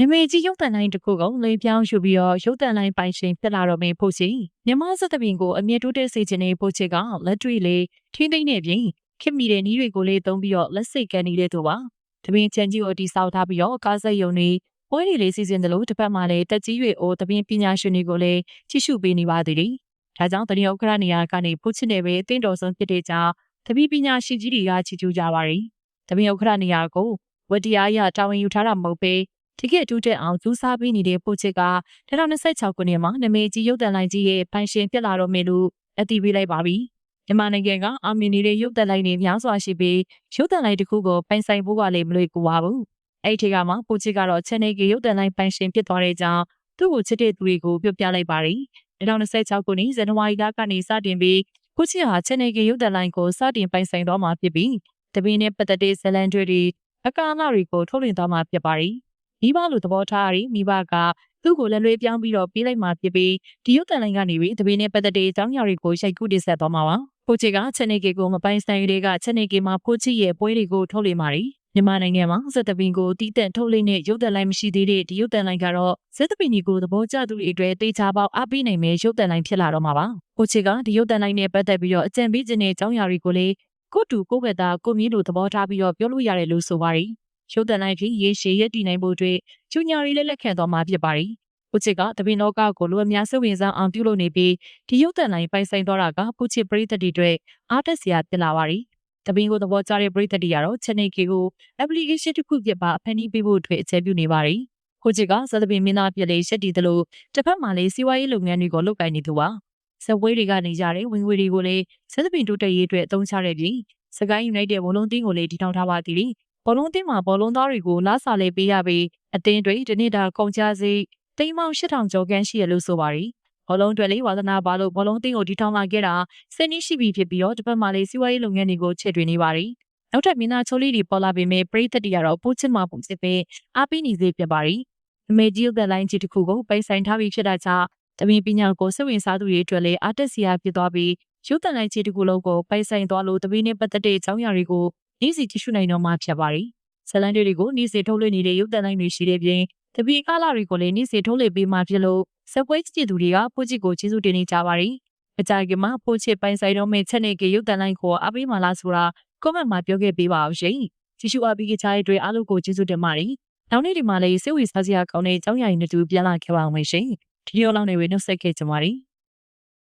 နမေကြီးရုပ်တန်လိုင်းတစ်ခုကိုလေပြောင်းယူပြီးတော့ရုပ်တန်လိုင်းပိုင်ရှင်ဖြစ်လာတော့မေဖို့စီမြမစသပင်ကိုအမြင့်တိုးတက်စေခြင်းနဲ့ဖို့ချစ်ကလက်တွေ့လေးထင်းသိမ့်နေပြင်ခင်မီတဲ့နီးတွေကိုလေးသုံးပြီးတော့လက်စိတ်ကန်နေတဲ့သူပါတပင်ချန်ကြီးကိုတီဆောက်ထားပြီးတော့ကားဆက်ယုံနေပွဲတွေလေးစီစဉ်တယ်လို့တစ်ဖက်မှာလည်းတက်ကြီးရွေအိုတပင်ပညာရှင်တွေကိုလည်းကြည့်ရှုပေးနေပါသေးတယ်ဒါကြောင့်တတိယဥက္ကရာနေရာကနေဖို့ချစ်နေပဲအတင်းတော်ဆုံးဖြစ်တဲ့ကြောင့်တပည့်ပညာရှင်ကြီးတွေကချီကျူးကြပါရီတပင်ဥက္ကရာနေရာကိုဝတ္တရားရတာဝန်ယူထားတာမဟုတ်ပဲ ဒီကဲတူတဲ့အောင်စူးစားပေးနေတဲ့ပို့ချစ်က2026ခုနှစ်မှာနမေကြီးရုပ်တန်လိုင်းကြီးရဲ့ပိုင်ရှင်ပြစ်လာတော့မယ်လို့အသိပေးလိုက်ပါပြီမြန်မာနိုင်ငံကအာမီနေတဲ့ရုပ်တန်လိုင်းတွေများစွာရှိပြီးရုပ်တန်လိုင်းတစ်ခုကိုပိုင်ဆိုင်ဖို့ကလည်းမလွယ်ကူပါဘူးအဲ့ဒီကမှပို့ချစ်ကတော့ channel ကရုပ်တန်လိုင်းပိုင်ရှင်ဖြစ်သွားတဲ့ကြောင်းသူ့ကိုချစ်တဲ့သူတွေကိုပြောပြလိုက်ပါရီ2026ခုနှစ်ဇန်နဝါရီလကနေစတင်ပြီးကိုချစ်ဟာ channel ကရုပ်တန်လိုင်းကိုစတင်ပိုင်ဆိုင်တော့မှာဖြစ်ပြီးတပင်းနဲ့ပတ်သက်တဲ့ဇလန်တွေအကာအမတွေကိုထုတ်လွှင့်သွားမှာဖြစ်ပါရီ မိဘလိုသဘောထားရီမိဘကသူ့ကိုလက်လွဲပြောင်းပြီးတော့ပြေးလိုက်မှာဖြစ်ပြီးဒီရုပ်တန်လိုင်းကနေပြီးတပင်းနဲ့ပတ်သက်တဲ့အကြောင်းအရာတွေကိုရိုက်ကူးတင်ဆက်သွားမှာပါပိုချီက channel ကိုမပိုင်ဆိုင်တွေက channel မှာပိုချီရဲ့ပွဲတွေကိုထုတ်လွှင့်မှာရီမြန်မာနိုင်ငံမှာဇက်တပင်ကိုတီးတန့်ထုတ်လိမ့်တဲ့ရုပ်တန်လိုင်းမရှိသေးတဲ့ဒီရုပ်တန်လိုင်းကတော့ဇက်တပင်ကြီးကိုသဘောကျသူတွေအတွက်တေချာပေါက်အားပေးနိုင်မဲ့ရုပ်တန်လိုင်းဖြစ်လာတော့မှာပါ။ကိုချီကဒီရုပ်တန်လိုင်းနဲ့ပတ်သက်ပြီးတော့အကြံပေးခြင်းနဲ့အကြောင်းအရာတွေကိုလည်းကိုတူကိုကတာကိုမြင့်တို့သဘောထားပြီးတော့ပြောလို့ရတယ်လို့ဆိုပါရီ။ ရုပ်တန်လိုင်းဖြစ်ရေရှည်ရည်တည်နိုင်ဖို့အတွက်ကျူညာရီလည်းလက်ခံသွားမှာဖြစ်ပါရီ။ကိုချစ်ကတပင်လောကကိုလူအများစိတ်ဝင်စားအောင်ပြုလုပ်နေပြီးဒီရုပ်တန်လိုင်းပိုင်ဆိုင်သွားတာကကိုချစ်ပရိသတ်တွေအတွက်အားတက်စရာဖြစ်လာပါရီ။တပင်းကိုသဘောကျတဲ့ပရိသတ်တွေကတော့ channel K ကို application တစ်ခုဖြစ်ပါဖန်တီးပေးဖို့အတွက်အခြေပြုနေပါတယ်။ကိုချစ်ကဇက်တပင်းမင်းသားပြည့်လေးရှက်တီသလိုတစ်ဖက်မှာလည်းစီးပွားရေးလုပ်ငန်းတွေကိုလုပ်ကိုင်နေသူပါ။ဇက်ဝေးတွေကနေကြတဲ့ဝင်ငွေတွေကိုလည်းဇက်တပင်းတိုးတက်ရေးအတွက်အသုံးချတဲ့ပြင်စကိုင်း United ဘောလုံးတင်းကိုလည်းတည်ထောင်ထားပါသေးတယ်။ ဘောလုံးတင်းမှာဘောလုံးသားတွေကိုလာစာလေးပေးရပြီးအတင်းတွေဒီနေ့တာကုန်ကြစေတိမ်မောင်8000ကျော်ခန်းရှိရလို့ဆိုပါတယ်။ဘောလုံးတွေလေးဝါသနာပါလို့ဘောလုံးတင်းကိုဒီထောင်လာခဲ့တာစနေရှိပြီဖြစ်ပြီးတော့တစ်ပတ်မှလေးစီးပွားရေးလုပ်ငန်းတွေကိုချဲ့ထွေနေပါတယ်။နောက်ထပ်မင်းသားချိုးလေးတွေပေါ်လာပေမဲ့ပရိသတ်တွေကတော့ပိုးချစ်မှပုံစစ်ပဲအားပေးနေစေဖြစ်ပါတယ်။အမေကြီးတဲ့လိုင်းကြီးတစ်ခုကိုပိုင်ဆိုင်ထားပြီးဖြစ်တာကြောင့်တမင်ပညာကိုစိတ်ဝင်စားသူတွေအတွက်လည်းအားတက်စရာဖြစ်သွားပြီးရုပ်တန်လိုင်းကြီးတစ်ခုလုံးကိုပိုင်ဆိုင်သွားလို့တပင်းနဲ့ပတ်သက်တဲ့အကြောင်းအရာတွေကို နေ့စီကြည့်ရှုနိုင်တော့မှဖြစ်ပါတယ်။ဇလန်တွေကိုနေ့စီထုတ်လွှင့်နေတဲ့ရုပ်တန်လိုင်းတွေရှိတဲ့ပြင်တပီကားလာတွေကိုလည်းနေ့စီထုတ်လွှင့်ပေးမှဖြစ်လို့စက်ပွဲကြည့်သူတွေကပို့ချစ်ကိုကျေးဇူးတင်နေကြပါရီ။အကြိုင်ကမှပို့ချစ်ပိုင်ဆိုင်တော့မဲ့ချက်နေကရုပ်တန်လိုက်ကိုအပေးမှလားဆိုတာ comment မှာပြောခဲ့ပေးပါအောင်ရှင်။ကြည့်ရှုအားပေးကြတဲ့အတွက်အားလုံးကိုကျေးဇူးတင်ပါတယ်။နောက်နေ့ဒီမှာလည်းစိတ်ဝင်စားစရာကောင်းတဲ့အကြောင်းအရာတွေနဲ့တူပြန်လာခဲ့ပါအောင်ရှင်။ဒီလိုလောက်နေဝေနှုတ်ဆက်ခဲ့ကြပါရီ။